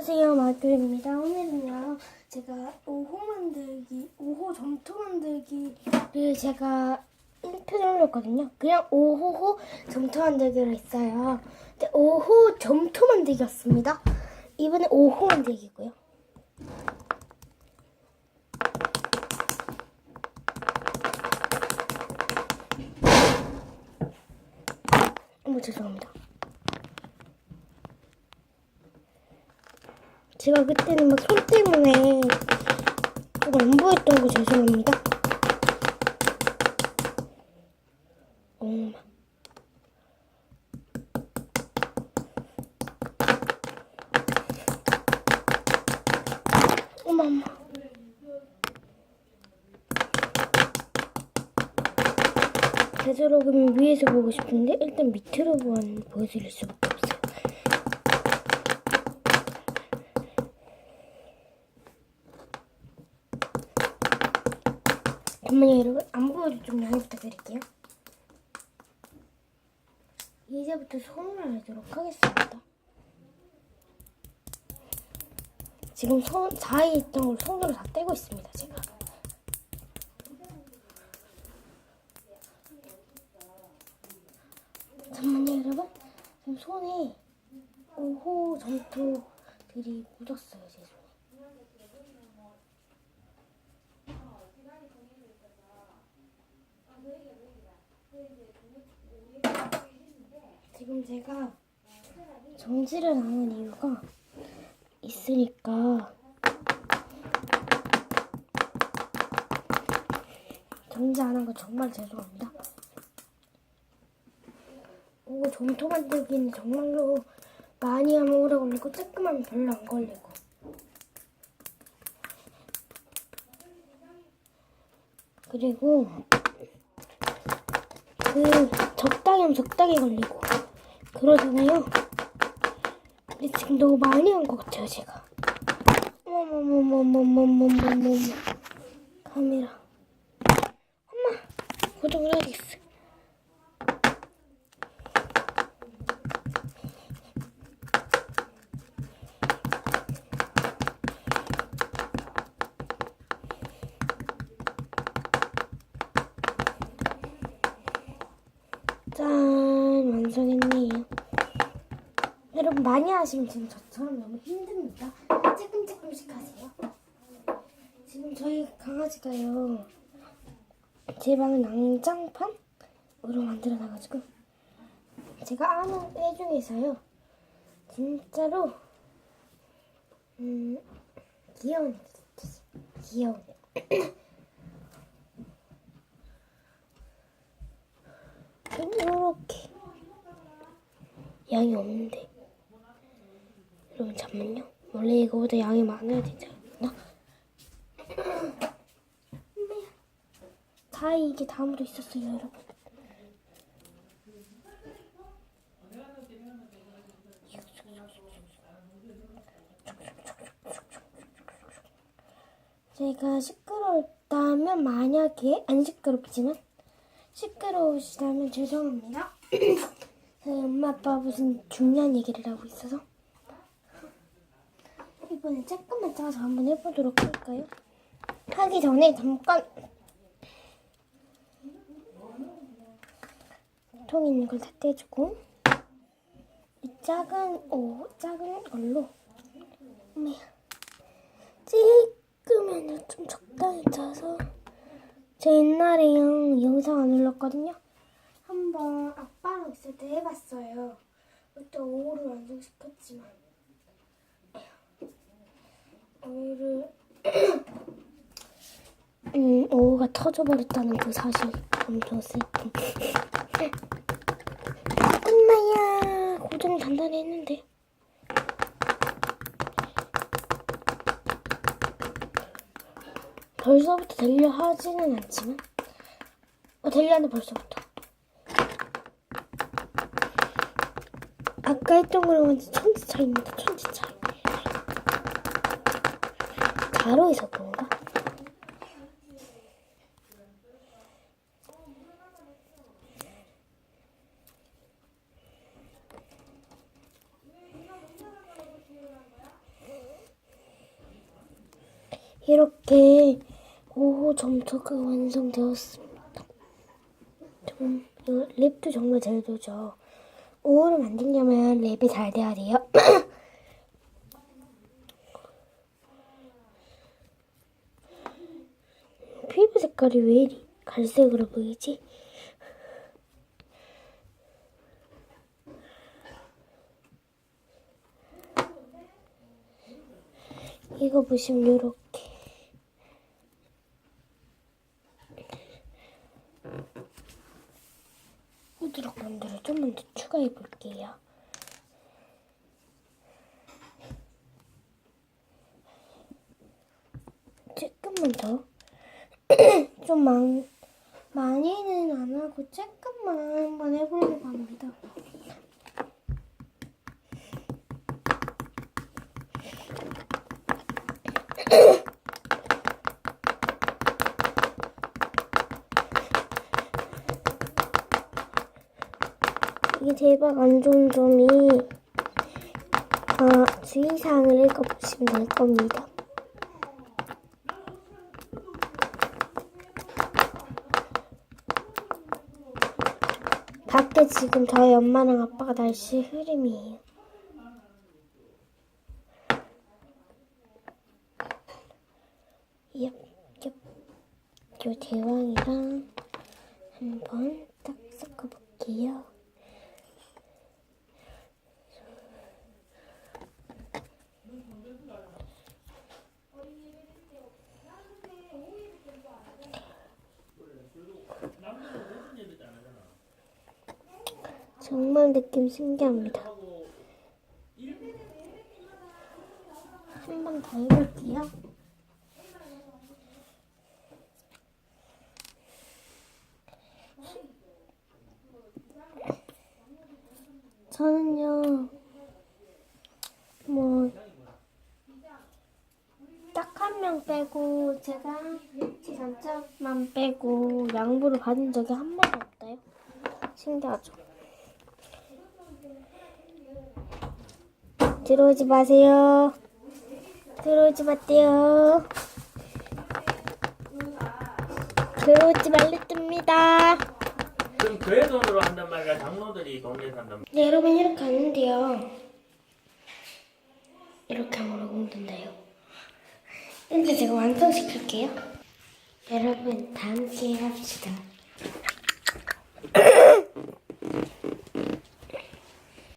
안녕하세요. 마교입니다. 오늘은요 제가 5호 만들기 5호 점토 만들기를 제가 1편을 올렸거든요. 그냥 5호호 점토 만들기로 했어요. 근데 5호 점토 만들기였습니다. 이번에 5호 만들기고요. 어머 죄송합니다 제가 그때는 막 손 때문에 조금 안 보였던 거 죄송합니다. 엄마. 어머, 엄마. 되도록이면 위에서 보고 싶은데 일단 밑으로 보여드릴 수밖에 없어요. 잠깐만요 여러분 안 보여도 좀 양해 부탁드릴게요. 이제부터 손을 하도록 하겠습니다. 지금 손 사이에 있던 걸 손으로 다 떼고 있습니다 제가. 잠깐만요 여러분. 지금 손에 5호 점토들이 묻었어요 제 손 지금 제가 정지를 안한 이유가 있으니까. 정지 안 한 거 정말 죄송합니다. 오, 점토 만들기는 정말로 많이 하면 오래 걸리고 조금하면 별로 안 걸리고. 그리고 그 적당히 하면 적당히 걸리고 그러잖아요. 근데 지금 너무 많이 한 것 같아요, 제가. 어머머머머머머머머머 카메라. 엄마 고정을 해야겠어. 짠 완성했네요. 여러분 많이 하시면 지금 저처럼 너무 힘듭니다. 조금 조금씩 하세요. 지금 저희 강아지가요. 제 방은 난장판으로 만들어 놔가지고 제가 아는 애 중에서요. 진짜로 음 귀여운 애 귀여운 애. 이렇게 양이 없는데 여러분 잠만요 원래 이거보다 양이 많아야 되지 않나? 엄마야 다 이게 다음으로 있었어요 여러분 제가 시끄러웠다면 만약에 안 시끄럽지만 시끄러우시다면 죄송합니다. 엄마 아빠 무슨 중요한 얘기를 하고 있어서 이번엔 조금만 짜서 한번 해보도록 할까요? 하기 전에 잠깐 통 있는 걸 다 떼주고 이 작은 오 작은 걸로 엄마야 찌끄면 좀 적당히 짜서 저 옛날에 영, 영상 안 올렸거든요. 한번 아빠랑 있을 때 해봤어요. 그때 5호를 완성시켰지만 오히려 음, 5호가 터져버렸다는 그 사실 엄청 슬픔. 엄마야 고정 단단히 했는데. 벌써부터 되려 하지는 않지만 어 되려는데 벌써부터. 아까 했던 거랑 완전 천지 차이입니다 천지 차이 가로에서 그런가? 이렇게 5호 점토가 완성되었습니다. 좀, 이 랩도 정말 잘 되죠. 5호를 만들려면 랩이 잘 돼야 돼요. 피부 색깔이 왜 이리 갈색으로 보이지? 이거 보시면 이렇게 후드락 반대로 좀만 더 추가해 볼게요. 조금만 더. 좀 많, 많이는 안 하고 조금만 한번 해보려고 합니다. 이게 대박 안 좋은 점이 아, 주의사항을 읽어보시면 될 겁니다. 밖에 지금 저희 엄마랑 아빠가 날씨 흐름이에요. 얍, 얍. 요 대왕이랑 한번 딱 섞어볼게요. 정말 느낌 신기합니다. 한 번 더 해볼게요. 저는요, 뭐, 딱 한 명 빼고, 제가 제 단짝만 빼고, 양보를 받은 적이 한 번도 없어요. 신기하죠? 들어오지 마세요. 들어오지 마세요. 들어오지 말랬습니다. 그럼 교회 돈으로 한단 말이야 장로들이 돈 내서 한단 네, 여러분 이렇게 하는데요. 이렇게 하면 먹는데요. 근데 제가 완성시킬게요. 여러분 다 함께 합시다.